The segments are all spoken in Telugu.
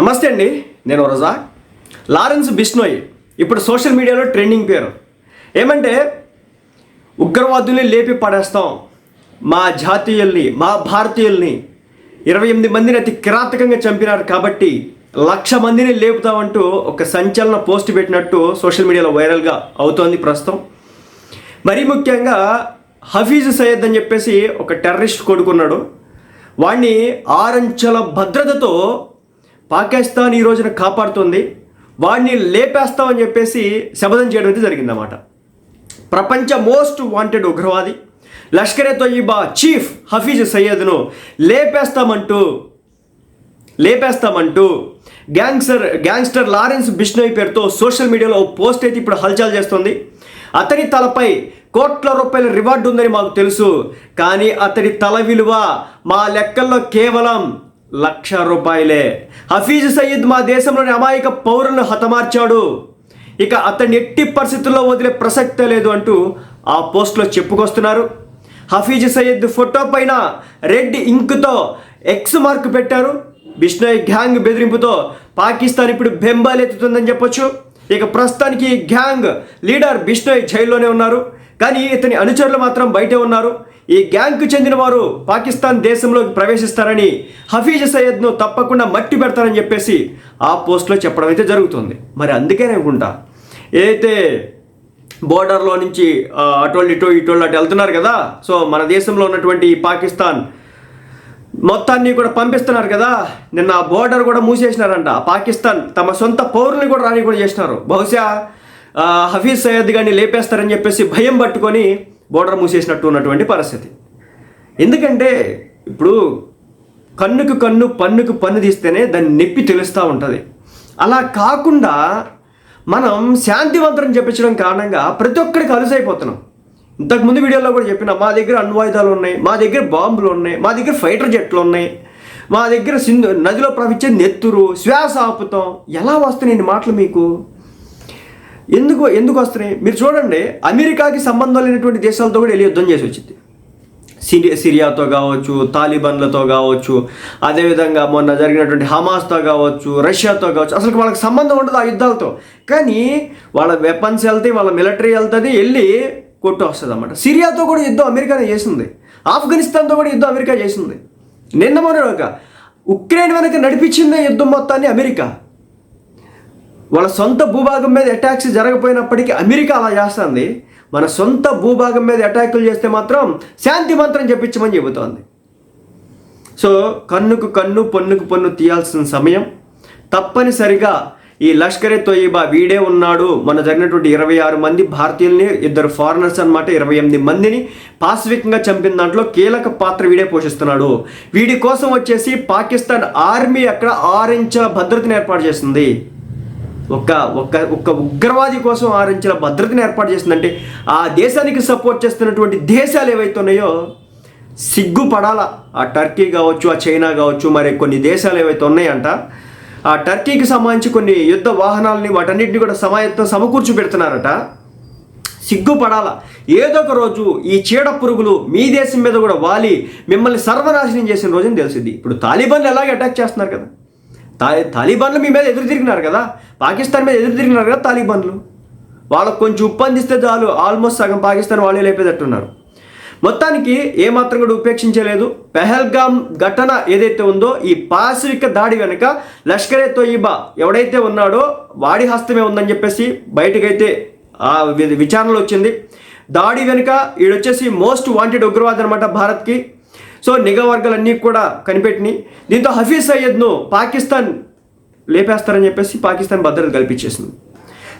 నమస్తే అండి నేను రజా. లారెన్స్ బిష్నోయ్ ఇప్పుడు సోషల్ మీడియాలో ట్రెండింగ్ పేరు. ఏమంటే ఉగ్రవాదుల్ని లేపి పడేస్తాం. మా జాతీయుల్ని మా భారతీయుల్ని. ఇరవై ఎనిమిది మందిని అతి కిరాతకంగా చంపినారు కాబట్టి లక్ష మందిని లేపుతామంటూ ఒక సంచలన పోస్ట్ పెట్టినట్టు సోషల్ మీడియాలో వైరల్గా అవుతోంది ప్రస్తుతం. మరీ ముఖ్యంగా హఫీజ్ సయ్యద్ అని చెప్పేసి ఒక టెర్రరిస్ట్ కొడుకున్నాడు. వాణ్ణి ఆరంచెల భద్రతతో పాకిస్తాన్ ఈ రోజున కాపాడుతుంది. వాడిని లేపేస్తామని చెప్పేసి శపథం చేయడం అయితే జరిగిందన్నమాట. ప్రపంచ మోస్ట్ వాంటెడ్ ఉగ్రవాది లష్కరే తొయ్యిబా చీఫ్ హఫీజ్ సయ్యద్ను లేపేస్తామంటూ లేపేస్తామంటూ గ్యాంగ్స్టర్ గ్యాంగ్స్టర్ లారెన్స్ బిష్నోయ్ పేరుతో సోషల్ మీడియాలో పోస్ట్ అయితే ఇప్పుడు హల్చల్ చేస్తుంది. అతని తలపై కోట్ల రూపాయల రివార్డు ఉందని మాకు తెలుసు. కానీ అతడి తల విలువ మా లెక్కల్లో కేవలం లక్ష రూపాయలే. హఫీజ్ సయ్యద్ మా దేశంలోని అమాయక పౌరులను హతమార్చాడు. ఇక అతన్ని ఎట్టి పరిస్థితుల్లో వదిలే ప్రసక్తే లేదు అంటూ ఆ పోస్ట్లో చెప్పుకొస్తున్నారు. హఫీజ్ సయ్యద్ ఫోటో పైన రెడ్ ఇంక్తో ఎక్స్ మార్క్ పెట్టారు. బిష్నోయ్ గ్యాంగ్ బెదిరింపుతో పాకిస్తాన్ ఇప్పుడు బెంబాలెత్తుతుందని చెప్పొచ్చు. ఇక ప్రస్తుతానికి గ్యాంగ్ లీడర్ బిష్ణోయ్ జైల్లోనే ఉన్నారు. కానీ ఇతని అనుచరులు మాత్రం బయటే ఉన్నారు. ఈ గ్యాంగ్కు చెందిన వారు పాకిస్తాన్ దేశంలోకి ప్రవేశిస్తారని హఫీజ్ సయ్యద్ను తప్పకుండా మట్టి పెడతారని చెప్పేసి ఆ పోస్ట్లో చెప్పడం అయితే జరుగుతుంది. మరి అందుకేనే అనుకుంటా ఏదైతే బోర్డర్లో నుంచి ఆ, అటోళ్ళు ఇటో ఇటోళ్ళు అటు వెళ్తున్నారు కదా. సో మన దేశంలో ఉన్నటువంటి పాకిస్తాన్ మొత్తాన్ని కూడా పంపిస్తున్నారు కదా. నిన్న ఆ బోర్డర్ కూడా మూసేసినారంట. పాకిస్తాన్ తమ సొంత పౌరుని కూడా రాని కూడా చేసినారు. బహుశా హఫీజ్ సయ్యద్ గారిని లేపేస్తారని చెప్పేసి భయం పట్టుకొని బోర్డర్ మూసేసినట్టు ఉన్నటువంటి పరిస్థితి. ఎందుకంటే ఇప్పుడు కన్నుకు కన్ను పన్నుకు పన్ను తీస్తేనే దాన్ని నొప్పి తెలుస్తూ ఉంటుంది. అలా కాకుండా మనం శాంతివంతరం చెప్పించడం కారణంగా ప్రతి ఒక్కరికి అలుసైపోతున్నాం. ఇంతకు ముందు వీడియోలో కూడా చెప్పిన మా దగ్గర అణ్వాయుధాలు ఉన్నాయి మా దగ్గర బాంబులు ఉన్నాయి మా దగ్గర ఫైటర్ జెట్లు ఉన్నాయి మా దగ్గర సింధు నదిలో ప్రవహించే నెత్తురు శ్వాస ఆపుతాం. ఎలా వస్తున్నాయి మాటలు మీకు? ఎందుకు ఎందుకు వస్తున్నాయి? మీరు చూడండి అమెరికాకి సంబంధం లేనటువంటి దేశాలతో కూడా వెళ్ళి యుద్ధం చేసి వచ్చింది. సిరియా సిరియాతో కావచ్చు తాలిబాన్లతో కావచ్చు అదేవిధంగా మొన్న జరిగినటువంటి హమాస్తో కావచ్చు రష్యాతో కావచ్చు అసలు వాళ్ళకి సంబంధం ఉండదు ఆ యుద్ధాలతో. కానీ వాళ్ళ వెపన్స్ వెళ్తాయి వాళ్ళ మిలిటరీ వెళ్తుంది వెళ్ళి కొట్టు వస్తుంది అన్నమాట సిరియాతో కూడా యుద్ధం అమెరికానే చేసింది. ఆఫ్ఘనిస్తాన్తో కూడా యుద్ధం అమెరికా చేసింది. నిన్న మొన్న ఒక ఉక్రెయిన్ వెనక నడిపించిందే యుద్ధం మొత్తాన్ని అమెరికా. వాళ్ళ సొంత భూభాగం మీద అటాక్స్ జరగపోయినప్పటికీ అమెరికా అలా చేస్తుంది. మన సొంత భూభాగం మీద అటాకులు చేస్తే మాత్రం శాంతి మంత్రం చెప్పించమని చెబుతోంది. సో కన్నుకు కన్ను పన్నుకు పన్ను తీయాల్సిన సమయం తప్పనిసరిగా ఈ లష్కరే తొయ్యబా వీడే ఉన్నాడు. మన జరిగినటువంటి ఇరవై ఆరు మంది భారతీయుల్ని ఇద్దరు ఫారినర్స్ అన్నమాట ఇరవై ఎనిమిది మందిని పాశ్వికంగా చంపిన దాంట్లో కీలక పాత్ర వీడే పోషిస్తున్నాడు. వీడి కోసం వచ్చేసి పాకిస్తాన్ ఆర్మీ అక్కడ ఆరించిన భద్రతను ఏర్పాటు చేస్తుంది. ఒక ఒక్క ఒక్క ఉగ్రవాది కోసం ఆరించిన భద్రతను ఏర్పాటు చేసిందంటే ఆ దేశానికి సపోర్ట్ చేస్తున్నటువంటి దేశాలు ఏవైతే ఉన్నాయో సిగ్గుపడాల. ఆ టర్కీ కావచ్చు ఆ చైనా కావచ్చు మరి కొన్ని దేశాలు ఏవైతే ఉన్నాయంట ఆ టర్కీకి సంబంధించి కొన్ని యుద్ధ వాహనాలని వాటన్నిటిని కూడా సమాయత్తం సమకూర్చి పెడుతున్నారట. సిగ్గుపడాల. ఏదో ఒక రోజు ఈ చీడ పురుగులు మీ దేశం మీద కూడా వాలి మిమ్మల్ని సర్వనాశనం చేసిన రోజుని తెలిసింది. ఇప్పుడు తాలిబాన్లు ఎలాగ అటాక్ చేస్తున్నారు కదా? తా తాలిబాన్లు మీ మీద ఎదురు తిరిగినారు కదా? పాకిస్తాన్ మీద ఎదురు తిరిగినారు కదా తాలిబాన్లు? వాళ్ళకు కొంచెం ఉప్పు అందిస్తే చాలు ఆల్మోస్ట్ సగం పాకిస్తాన్ వాళ్ళే లేపేటట్టున్నారు. మొత్తానికి ఏమాత్రం కూడా ఉపేక్షించలేదు. పెహల్గామ్ ఘటన ఏదైతే ఉందో ఈ పాశవిక దాడి వెనుక లష్కరే తోయిబా ఎవడైతే ఉన్నాడో వాడి హస్తమే ఉందని చెప్పేసి బయటకైతే ఆ వి- విచారణలో వచ్చింది. దాడి వెనుక ఈడొచ్చేసి మోస్ట్ వాంటెడ్ ఉగ్రవాది అనమాట భారత్కి. సో నిఘా వర్గాలన్నీ కూడా కనిపెట్టినాయి. దీంతో హఫీజ్ సయ్యద్ను పాకిస్తాన్ లేపేస్తారని చెప్పేసి పాకిస్తాన్ భద్రత కల్పించేసింది.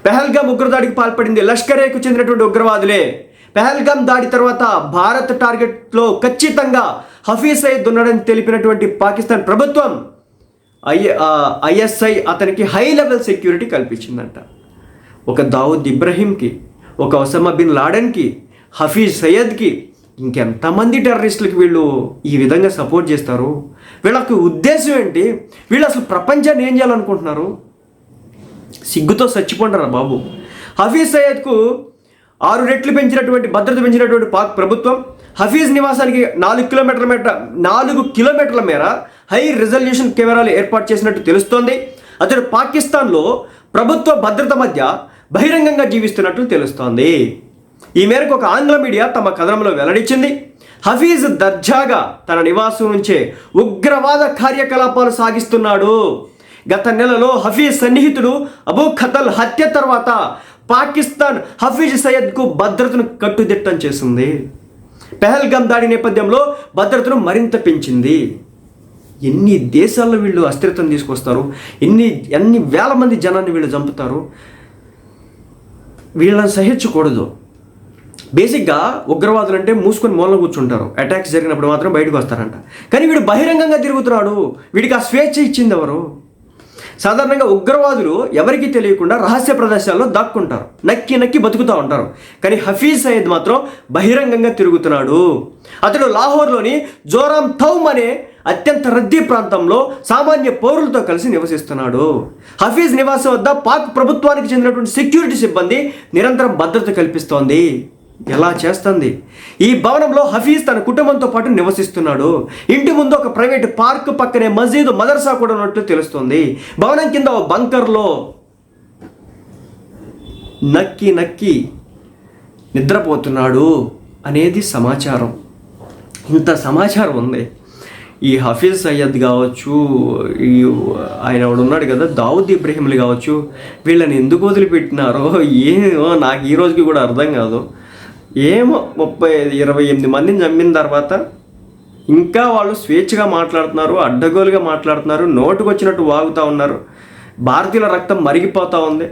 పెహల్గామ్ ఉగ్రదాడికి పాల్పడింది లష్కరేకు చెందినటువంటి ఉగ్రవాదులే. పెహల్గామ్ దాడి తర్వాత భారత్ టార్గెట్లో ఖచ్చితంగా హఫీజ్ సయ్యద్ ఉన్నాడని తెలిపినటువంటి పాకిస్తాన్ ప్రభుత్వం ఐ ఐఎస్ఐ అతనికి హై లెవెల్ సెక్యూరిటీ కల్పించిందంట. ఒక దావుద్ ఇబ్రహీంకి ఒక ఒసమా బిన్ లాడెన్కి హఫీజ్ సయ్యద్కి ఇంకెంతమంది టెర్రరిస్టులకి వీళ్ళు ఈ విధంగా సపోర్ట్ చేస్తారు? వీళ్ళకి ఉద్దేశం ఏంటి? వీళ్ళు అసలు ప్రపంచాన్ని ఏం చేయాలనుకుంటున్నారు? సిగ్గుతో చచ్చిపోండరా బాబు. హఫీజ్ సయ్యద్కు ఆరు రెట్లు పెంచినటువంటి భద్రత పెంచినటువంటి పాక్ ప్రభుత్వం హఫీజ్ నివాసానికి నాలుగు కిలోమీటర్ల మేర నాలుగు కిలోమీటర్ల మేర హై రిజల్యూషన్ కెమెరాలు ఏర్పాటు చేసినట్టు తెలుస్తోంది. అతడు పాకిస్తాన్లో ప్రభుత్వ భద్రత మధ్య బహిరంగంగా జీవిస్తున్నట్లు తెలుస్తోంది. ఈ మేరకు ఒక ఆంగ్ల మీడియా తమ కథనంలో వెల్లడించింది. హఫీజ్ దర్జాగా తన నివాసం నుంచే ఉగ్రవాద కార్యకలాపాలు సాగిస్తున్నాడు. గత నెలలో హఫీజ్ సన్నిహితుడు అబూ ఖతల్ హత్య తర్వాత పాకిస్తాన్ హఫీజ్ సయ్యద్కు భద్రతను కట్టుదిట్టం చేసింది. పెహల్గాం దాడి నేపథ్యంలో భద్రతను మరింత పెంచింది. ఎన్ని దేశాల్లో వీళ్ళు అస్థిరతను తీసుకొస్తారు? ఎన్ని ఎన్ని వేల మంది జనాన్ని వీళ్ళు చంపుతారు? వీళ్ళని సహించకూడదు. బేసిక్గా ఉగ్రవాదులు అంటే మూసుకొని మూలన కూర్చుంటారు. అటాక్స్ జరిగినప్పుడు మాత్రం బయటకు వస్తారంట. కానీ వీడు బహిరంగంగా తిరుగుతున్నాడు. వీడికి ఆ స్వేచ్ఛ ఇచ్చింది ఎవరు? సాధారణంగా ఉగ్రవాదులు ఎవరికీ తెలియకుండా రహస్య ప్రదేశాల్లో దాక్కుంటారు. నక్కి నక్కి బతుకుతూ ఉంటారు. కానీ హఫీజ్ సయ్యద్ మాత్రం బహిరంగంగా తిరుగుతున్నాడు. అతడు లాహోర్లోని జోరాం థౌమ్ అనే అత్యంత రద్దీ ప్రాంతంలో సామాన్య పౌరులతో కలిసి నివసిస్తున్నాడు. హఫీజ్ నివాసం వద్ద పాక్ ప్రభుత్వానికి చెందినటువంటి సెక్యూరిటీ సిబ్బంది నిరంతరం భద్రత కల్పిస్తోంది. ఎలా చేస్తుంది? ఈ భవనంలో హఫీజ్ తన కుటుంబంతో పాటు నివసిస్తున్నాడు. ఇంటి ముందు ఒక ప్రైవేట్ పార్క్ పక్కనే మసీదు మదర్సా కూడా ఉన్నట్టు తెలుస్తుంది. భవనం కింద ఓ బంకర్లో నక్కి నక్కి నిద్రపోతున్నాడు అనేది సమాచారం. ఇంత సమాచారం ఉంది. ఈ హఫీజ్ సయ్యద్ కావచ్చు ఈ ఆయన ఉన్నాడు కదా దావుద్ ఇబ్రహీంలు కావచ్చు వీళ్ళని ఎందుకు వదిలిపెట్టినారో ఏమో నాకు ఈ రోజుకి కూడా అర్థం కాదు. ఏమో ముప్పై ఇరవై ఎనిమిది మందిని చంపిన తర్వాత ఇంకా వాళ్ళు స్వేచ్ఛగా మాట్లాడుతున్నారు అడ్డగోలుగా మాట్లాడుతున్నారు నోటుకు వచ్చినట్టు వాగుతూ ఉన్నారు. భారతీయుల రక్తం మరిగిపోతూ ఉంది.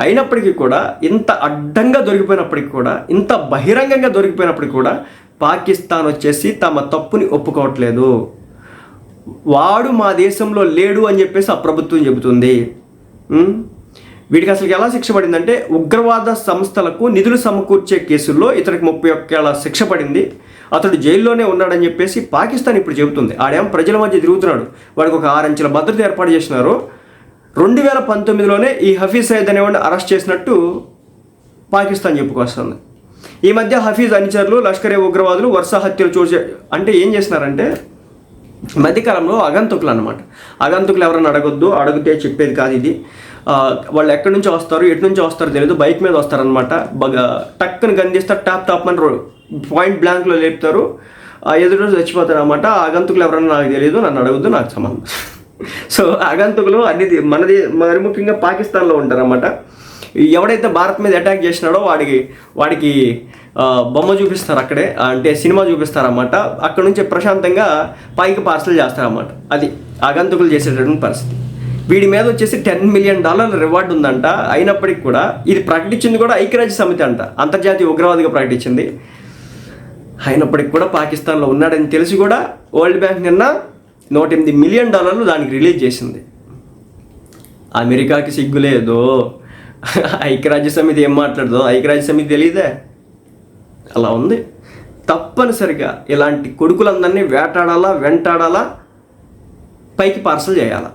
అయినప్పటికీ కూడా ఇంత అడ్డంగా దొరికిపోయినప్పటికీ కూడా ఇంత బహిరంగంగా దొరికిపోయినప్పటికీ కూడా పాకిస్తాన్ వచ్చేసి తమ తప్పుని ఒప్పుకోవట్లేదు. వాడు మా దేశంలో లేడు అని చెప్పేసి ఆ ప్రభుత్వం చెబుతుంది. వీటికి వీడికి అసలు ఎలా శిక్ష పడిందంటే ఉగ్రవాద సంస్థలకు నిధులు సమకూర్చే కేసుల్లో ఇతనికి ముప్పై ఒక్కేళ్ళ శిక్ష పడింది. అతడు జైల్లోనే ఉన్నాడని చెప్పేసి పాకిస్తాన్ ఇప్పుడు చెబుతుంది. ఆడేం ప్రజల మధ్య తిరుగుతున్నాడు. వాడికి ఒక ఆరంచెల భద్రత ఏర్పాటు చేసినారు. రెండు వేల పంతొమ్మిదిలోనే ఈ హఫీజ్ సయ్యద్ అనేవాడిని అరెస్ట్ చేసినట్టు పాకిస్తాన్ చెప్పుకొస్తుంది. ఈ మధ్య హఫీజ్ అనుచరులు లష్కరే ఉగ్రవాదులు వరుస హత్యలు చూసే అంటే ఏం చేస్తున్నారంటే మధ్యకాలంలో అగంతుకులు అనమాట అగంతుకులు ఎవరైనా అడగొద్దు అడిగితే చెప్పేది కాదు ఇది. వాళ్ళు ఎక్కడి నుంచి వస్తారు ఎటు నుంచి వస్తారో తెలియదు బైక్ మీద వస్తారనమాట బాగా టక్కుని గందిస్తారు టాప్ టాప్ అని రో- పాయింట్ బ్లాంక్లో లేపుతారు. ఆ ఎదురు రోజు చచ్చిపోతారు అనమాట అగంతుకులు ఎవరన్నా నాకు తెలియదు నన్ను అడగద్దు నాకు సంబంధం సో అగంతుకులు అన్ని మనది మరి ముఖ్యంగా పాకిస్తాన్లో ఉంటారన్నమాట. ఎవడైతే భారత్ మీద అటాక్ చేసినాడో వాడికి వాడికి బొమ్మ చూపిస్తారు అక్కడే అంటే సినిమా చూపిస్తారన్నమాట. అక్కడ నుంచి ప్రశాంతంగా పైకి పార్సల్ చేస్తారన్నమాట. అది ఆగంతుకులు చేసేటటువంటి పరిస్థితి. వీడి మీద వచ్చేసి టెన్ మిలియన్ డాలర్ల రివార్డ్ ఉందంట. అయినప్పటికీ కూడా ఇది ప్రకటించింది కూడా ఐక్యరాజ్య సమితి అంట. అంతర్జాతీయ ఉగ్రవాదిగా ప్రకటించింది. అయినప్పటికీ కూడా పాకిస్తాన్లో ఉన్నాడని తెలిసి కూడా వరల్డ్ బ్యాంక్ నిన్న నూట ఎనిమిది మిలియన్ డాలర్లు దానికి రిలీజ్ చేసింది. అమెరికాకి సిగ్గు లేదు. ఐక్యరాజ్య సమితి ఏం మాట్లాడదో ఐక్యరాజ్య సమితి తెలియదే అలా ఉంది. తప్పనిసరిగా ఇలాంటి కొడుకులందరినీ వేటాడాలా వెంటాడాలా పైకి పార్సల్ చేయాలా?